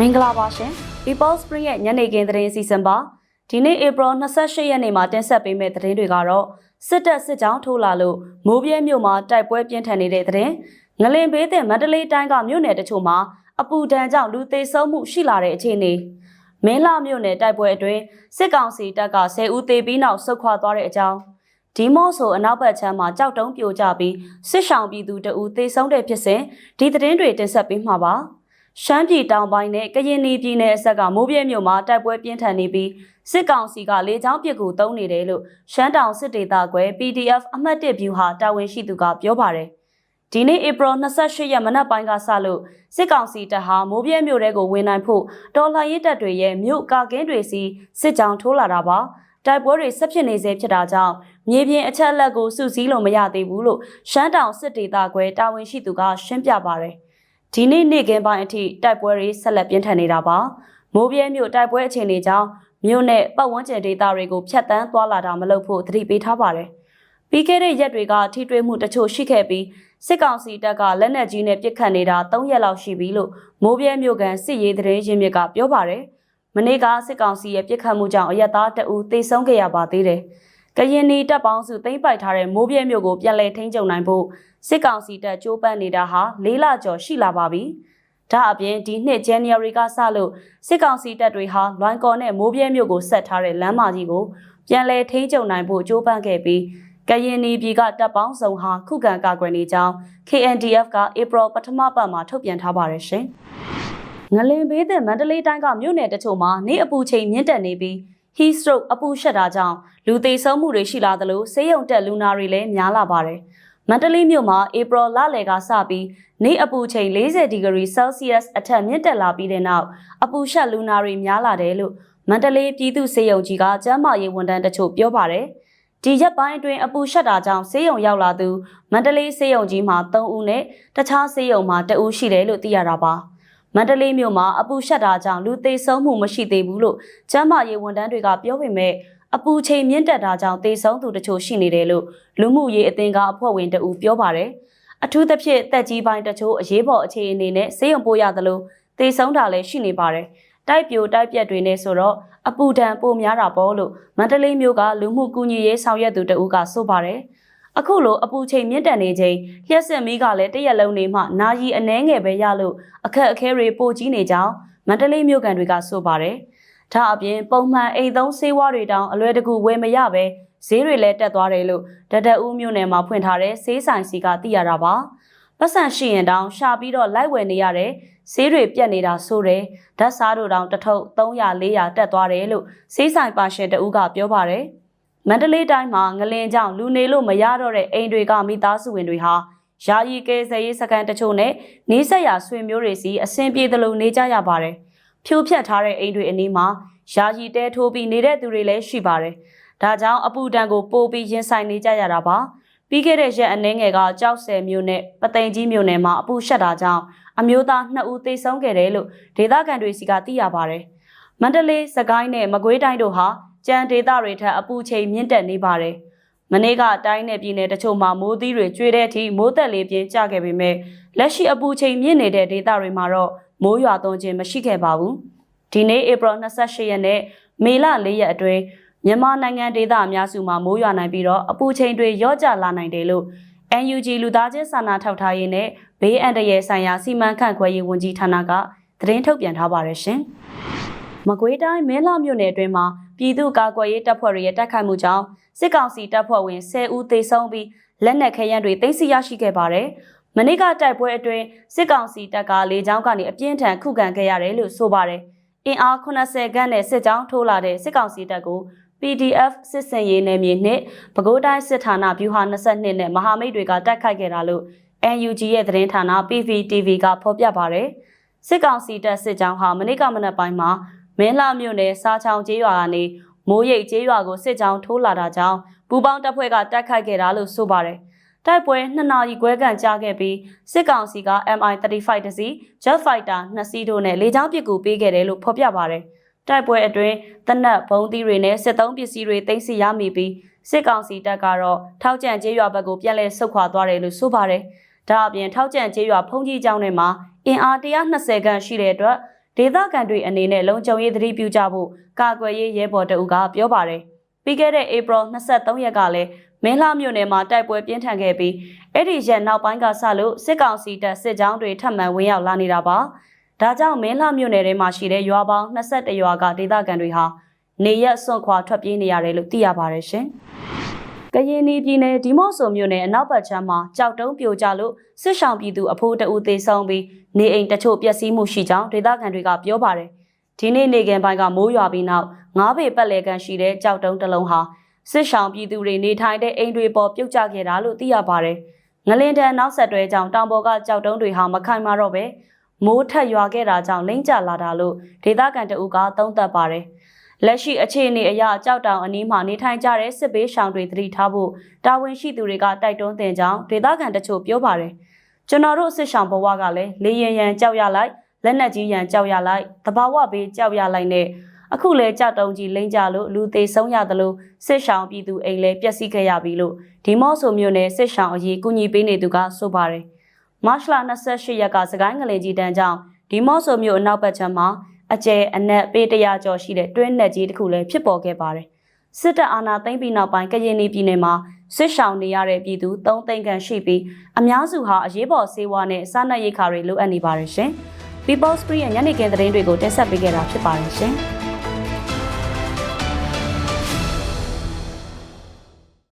မင်္ဂလာပါရှင် People Spring ရဲ့ညနေခင်းသတင်းအစီအစဉ်ပါဒီနေ့ April 28ရက်နေ့မှာတင်ဆက်ပေးမယ့်သတင်းတွေကတော့စစ်တပ်စစ်ကြောင်းထိုးလာလို့မိုးပြဲမြို့မှာတိုက်ပွဲပြင်းထန်နေတဲ့သတင်းငလင်ဘေးတဲ့မန္တလေးတိုင်းကမြို့နယ်တချို့မှာအပူဒဏ်ကြောင့်လူသေဆုံးမှုရှိလာတဲ့အခြေအနေမင်းလာမြို့နယ်တိုက်ပွဲအတွင်းစစ်ကောင်စီတပ်က10ဦးသေပြီးနောက်ဆုတ်ခွာသွားတဲ့အကြောင်းဒီမော့ဆိုအနောက်ဘက်ခြမ်းမှာကြောက်တုံးပြိုကျပြီးစစ်ဆောင်ပြည်သူတအူသေဆုံးတဲ့ဖြစ်စဉ်ဒီသတင်းတွေတင်ဆက်ပေးမှာပါ ရှမ်းပြည်တောင်ပိုင်းနဲ့ကရင်ပြည်နယ်အဆက်ကမိုးပြဲမြို့မှာတိုက်ပွဲပြင်းထန်နေပြီးစစ်ကောင်စီကလေကြောင်းပစ်ကူတုံးနေတယ်လို့ရှမ်းတောင်စစ်ဒေသကွယ် PDF အမှတ်1 view ဟာတာဝန်ရှိသူကပြောပါတယ်။ဒီနေ့ April 28ရက်မနက်ပိုင်းကစလို့စစ်ကောင်စီတပ်ဟာမိုးပြဲမြို့တဲကိုဝင်နိုင်ဖို့တော်လှန်ရေးတပ်တွေရဲ့မြို့ကာကင်းတွေစီစစ်ကြောင်းထိုးလာတာပါ။တိုက်ပွဲတွေဆက်ဖြစ်နေစေဖြစ်တာကြောင့်မြေပြင်အချက်အလက်ကိုစုစည်းလို့မရသေးဘူးလို့ရှမ်းတောင်စစ်ဒေသကွယ်တာဝန်ရှိသူကရှင်းပြပါတယ်။ ဒီနေ့နေ့ကင်းပိုင်းအထိတိုက်ပွဲတွေဆက်လက်ပြင်းထန်နေတာပါမိုးပြဲမြို့တိုက်ပွဲအခြေအနေကြောင့်မြို့နယ်ပတ်ဝန်းကျင်ဒေသတွေကိုဖျက်ဆီးသွားလာတာမလုပ်ဖို့သတိပေးထားပါတယ်ပြီးခဲ့တဲ့ရက်တွေကထိတွေ့မှုတချို့ရှိခဲ့ပြီးစစ်ကောင်စီတပ်ကလက်နက်ကြီးနဲ့ပစ်ခတ်နေတာ၃ရက်လောက်ရှိပြီလို့မိုးပြဲမြို့ကန်စစ်ရေးသတင်းရင်းမြစ်ကပြောပါတယ်မနေ့ကစစ်ကောင်စီရဲ့ပစ်ခတ်မှုကြောင့်အရက်သားတအူသေဆုံးခဲ့ရပါသေးတယ် ကရင်နီတပ်ပေါင်းစုသိမ့်ပိုက်ထားတဲ့မိုးပြဲမြို့ကိုပြန်လည်ထိန်းချုပ်နိုင်ဖို့စစ်ကောင်စီတပ်ကြိုးပမ်းနေတာဟာ၄လကျော်ရှိလာပါပြီ။ဒါအပြင်ဒီနှစ် January ကစလို့စစ်ကောင်စီတပ်တွေဟာလွိုင်းကော်နဲ့မိုးပြဲမြို့ကိုဆက်ထားတဲ့လမ်းမကြီးကိုပြန်လည်ထိန်းချုပ်နိုင်ဖို့ကြိုးပမ်းခဲ့ပြီးကရင်နီပြည်ကတပ်ပေါင်းစုံဟာခုခံကာကွယ်နေကြောင်း KNDF က April ပထမပတ်မှာထုတ်ပြန်ထားပါတယ်ရှင်။ငလင်ဘေးတဲ့မန္တလေးတိုင်းကမြို့နယ်တချို့မှာနေအပူချိန်မြင့်တက်နေပြီး heat stroke အပူရှက်တာကြောင့်လူသေဆုံးမှုတွေရှိလာသလိုဆေးရုံတက်လူနာတွေလည်းများလာပါတယ်။မန္တလေးမြို့မှာဧပြီလလယ်ကစပြီးနေအပူချိန်40ဒီဂရီဆဲလ်စီယပ်အထက်မြင့်တက်လာပြီးတဲ့နောက်အပူရှက်လူနာတွေများလာတယ်လို့မန္တလေးပြည်သူ့ဆေးရုံကြီးကကျန်းမာရေးဝန်ထမ်းတချို့ပြောပါတယ်။ဒီရက်ပိုင်းအတွင်းအပူရှက်တာကြောင့်ဆေးရုံရောက်လာသူမန္တလေးဆေးရုံကြီးမှာ3ဦးနဲ့တခြားဆေးရုံမှာ2ဦးရှိတယ်လို့သိရတာပါ။ မန္တလေးမြို့မှာအပူရှက်တာကြောင့်လူသေဆုံးမှုမရှိသေးဘူးလို့ကျန်းမာရေးဝန်ထမ်းတွေကပြောပေမဲ့အပူချိန်မြင့်တက်တာကြောင့်သေဆုံးသူတချို့ရှိနေတယ်လို့လူမှုရေးအသင်းကအဖွဲ့ဝင်တအူပြောပါတယ်။အထူးသဖြင့်တက်ကြီးပိုင်းတချို့အရေးပေါ်အခြေအနေနဲ့ဆေးရုံပို့ရသလိုသေဆုံးတာလည်းရှိနေပါတယ်။တိုက်ပြိုတိုက်ပြက်တွေနဲ့ဆိုတော့အပူဒဏ်ပိုများတာပေါ့လို့မန္တလေးမြို့ကလူမှုကူညီရေးဆောင်ရွက်သူတအူကဆိုပါတယ်။ အခုလိုအပူချိန်မြင့်တက်နေချိန်လျှက်စစ်မီးကလည်းတရက်လုံးနေမှနာယီအနှဲငယ်ပဲရလို့အခက်အခဲတွေပိုကြီးနေကြောင်းမန္တလေးမြို့ကန်တွေကဆိုပါတယ်။ဒါအပြင်ပုံမှန်အိမ်သုံးဆေးဝါးတွေတောင်အလွယ်တကူဝယ်မရပဲဈေးတွေလည်းတက်သွားတယ်လို့တဒက်ဦးမြို့နယ်မှာဖွင့်ထားတဲ့ဆေးဆိုင်စီကသိရတာပါ။ပတ်စံရှိရင်တောင်ရှာပြီးတော့လိုက်ဝယ်နေရတယ်ဈေးတွေပြက်နေတာဆိုတယ်ဓာတ်စားတို့တောင်တစ်ထုပ်300 400တက်သွားတယ်လို့ဆေးဆိုင်ပါရှင်တဦးကပြောပါတယ်။ မန္တလေးတိုင်းမှာငလင်ကြောင့်လူနေလို့မရတော့တဲ့အိမ်တွေကမိသားစုဝင်တွေဟာယာယီကဲဆယ်ရေးစကန်တချို့နဲ့နေဆက်ရဆွေမျိုးတွေစီအဆင်ပြေသလိုနေကြရပါတယ်။ဖြိုးဖြက်ထားတဲ့အိမ်တွေအနီးမှာယာယီတဲထိုးပြီးနေတဲ့သူတွေလည်းရှိပါတယ်။ဒါကြောင့်အပူဒဏ်ကိုပိုးပြီးရင်ဆိုင်နေကြရတာပါ။ပြီးခဲ့တဲ့ရက်အနည်းငယ်ကကြောက်ဆယ်မြို့နဲ့ပသိမ်ကြီးမြို့နယ်မှာအပူရှက်တာကြောင့်အမျိုးသား2ဦးသေဆုံးခဲ့တယ်လို့ဒေသခံတွေစီကသိရပါတယ်။မန္တလေး၊စကိုင်းနဲ့မကွေးတိုင်းတို့ဟာ ကြံဒေသတွေထက်အပူချိန်မြင့်တက်နေပါတယ်။မနေ့ကတိုင်းနယ်ပြည်နယ်တချို့မှာမိုးသီးတွေကျွေတဲ့အထိမိုးသက်လေးပြင်းကျခဲ့ပေမဲ့လက်ရှိအပူချိန်မြင့်နေတဲ့ဒေသတွေမှာတော့မိုးရွာသွန်းခြင်းမရှိခဲ့ပါဘူး။ဒီနေ့ဧပြီ28ရက်နဲ့မေလ4ရက်အတွင်းမြန်မာနိုင်ငံဒေသအများစုမှာမိုးရွာနိုင်ပြီးတော့အပူချိန်တွေရော့ကျလာနိုင်တယ်လို့ NUG လူသားချင်းစာနာထောက်ထားရေးနဲ့ဘေးအန္တရာယ်ဆိုင်ရာစီမံခန့်ခွဲရေးဝန်ကြီးဌာနကသတင်းထုတ်ပြန်ထားပါတယ်ရှင်။ မကွေးတိုင်းမဲလှမြို့နယ်အတွင်းမှာပြည်သူ့ကာကွယ်ရေးတပ်ဖွဲ့တွေရဲ့တိုက်ခိုက်မှုကြောင့်စစ်ကောင်စီတပ်ဖွဲ့ဝင်10ဦးသေဆုံးပြီးလက်နက်ခဲယမ်းတွေသိမ်းဆည်းရရှိခဲ့ပါတယ်။မနေ့ကတိုက်ပွဲအတွင်းစစ်ကောင်စီတပ်ကလေကြောင်းကနေအပြင်းထန်ခုခံခဲ့ရတယ်လို့ဆိုပါတယ်။အင်အား80ခန်းနဲ့စစ်ကြောင်းထိုးလာတဲ့စစ်ကောင်စီတပ်ကို PDF စစ်စင်ရေးနယ်မြေနှင့်ပဲခူးတိုင်းစစ်ဌာနဗျူဟာ22နဲ့မဟာမိတ်တွေကတိုက်ခိုက်ခဲ့တာလို့ NUG ရဲ့သတင်းဌာန PVTV ကဖော်ပြပါဗျ။စစ်ကောင်စီတပ်စစ်ကြောင်းဟာမနေ့ကမနက်ပိုင်းမှာ မင်းလာမြို့နယ်စားချောင်းကျေးရွာကနေမိုးရိပ်ကျေးရွာကိုစစ်ကြောင်းထိုးလာတာကြောင့်ပူပေါင်းတပ်ဖွဲ့ကတိုက်ခိုက်ခဲ့တာလို့ဆိုပါတယ်။တိုက်ပွဲ2နာရီခွဲခန့်ကြာခဲ့ပြီးစစ်ကောင်စီက MI35 တစီ Jet Fighter 2စီးတို့နဲ့လေကြောင်းပစ်ကူပေးခဲ့တယ်လို့ဖော်ပြပါတယ်။တိုက်ပွဲအတွင်းတနက်ဘုံသီးတွေနဲ့စစ်သုံးပစ္စည်းတွေတင်စီရမိပြီးစစ်ကောင်စီတပ်ကတော့ထောက်ကြံကျေးရွာဘက်ကိုပြန်လည်ဆုတ်ခွာသွားတယ်လို့ဆိုပါတယ်။ဒါအပြင်ထောက်ကြံကျေးရွာဖုန်ကြီးကျောင်းထဲမှာအင်အား120ခန့်ရှိတဲ့အတွက် ဒေသခံတွေအနေနဲ့လုံခြုံရေးသတိပြုကြဖို့ကာကွယ်ရေးရဲဘော်တအုပ်ကပြောပါတယ်။ပြီးခဲ့တဲ့ဧပြီ23ရက်ကလည်းမင်းလှမြို့နယ်မှာတိုက်ပွဲပြင်းထန်ခဲ့ပြီးအဲ့ဒီရက်နောက်ပိုင်းကစလို့စစ်ကောင်စီတပ်စစ်ကြောင်းတွေထပ်မံဝင်ရောက်လာနေတာပါ။ဒါကြောင့်မင်းလှမြို့နယ်ထဲမှာရှိတဲ့ရွာပေါင်း22ရွာကဒေသခံတွေဟာနေရက်စွန့်ခွာထွက်ပြေးနေရတယ်လို့သိရပါတယ်ရှင်။ ကရင်ပြည်နယ်ဒီမော့ဆိုမြို့နယ်အနောက်ဘက်ခြမ်းမှာကြောက်တုံးပြိုကျလို့စစ်ဆောင်ပြည်သူအဖိုးတအူသေးဆုံးပြီးနေအိမ်တချို့ပျက်စီးမှုရှိကြောင်းဒေသခံတွေကပြောပါတယ်။ဒီနေ့နေကင်ပိုင်းကမိုးရွာပြီးနောက်ငါးပေပတ်လဲကန်ရှိတဲ့ကြောက်တုံးတစ်လုံးဟာစစ်ဆောင်ပြည်သူတွေနေထိုင်တဲ့အိမ်တွေပေါ်ပြုတ်ကျခဲ့တာလို့သိရပါတယ်။ငလင်တန်နောက်ဆက်တွဲကြောင့်တောင်ပေါ်ကကြောက်တုံးတွေဟာမခိုင်မာတော့ပဲမိုးထက်ရွာခဲ့တာကြောင့်လိမ့်ကျလာတာလို့ဒေသခံတအူကသုံးသပ်ပါတယ်။ လက်ရှိအခြေအနေအရကြောက်တောင်အနီးမှာနေထိုင်ကြတဲ့စစ်ဘေးရှောင်တွေသတိထားဖို့တာဝန်ရှိသူတွေကတိုက်တွန်းတင်ကြောင်းဒေသခံတချို့ပြောပါတယ်။ကျွန်တော်တို့စစ်ရှောင်ဘဝကလည်းလေရင်ရန်ကြောက်ရလိုက်လက်နက်ကြီးရန်ကြောက်ရလိုက်တဘာဝဘေးကြောက်ရလိုက်နဲ့အခုလဲကြောက်တုံးကြီးလိမ့်ကြလို့လူသေးဆုံးရသလိုစစ်ရှောင်ပြည်သူအိမ်လဲပျက်စီးခဲ့ရပြီလို့ဒီမော့ဆိုမျိုးနဲ့စစ်ရှောင်အရေးကူညီပေးနေသူကဆိုပါတယ်။မတ်လ28ရက်ကစကိုင်းငလင်ကြီးတန်းကြောင့်ဒီမော့ဆိုမျိုးအနောက်ဘက်ခြမ်းမှာ အကျဲအနက်ပေတရာကျော်ရှိတဲ့တွင်း net ကြီးတစ်ခုလည်းဖြစ်ပေါ်ခဲ့ပါတယ်။စစ်တပ်အာဏာသိမ်းပြီးနောက်ပိုင်းကရင်ပြည်နယ်မှာစစ်ရှောင်နေရတဲ့ပြည်သူ3သိန်းခန့်ရှိပြီးအများစုဟာအရေးပေါ်ဆေးဝါးနဲ့စားနပ်ရိက္ခာတွေလိုအပ်နေပါတယ်ရှင်။ People Spree ရဲ့ညနေခင်းသတင်းတွေကိုတင်ဆက်ပေးခဲ့တာဖြစ်ပါတယ်ရှင်။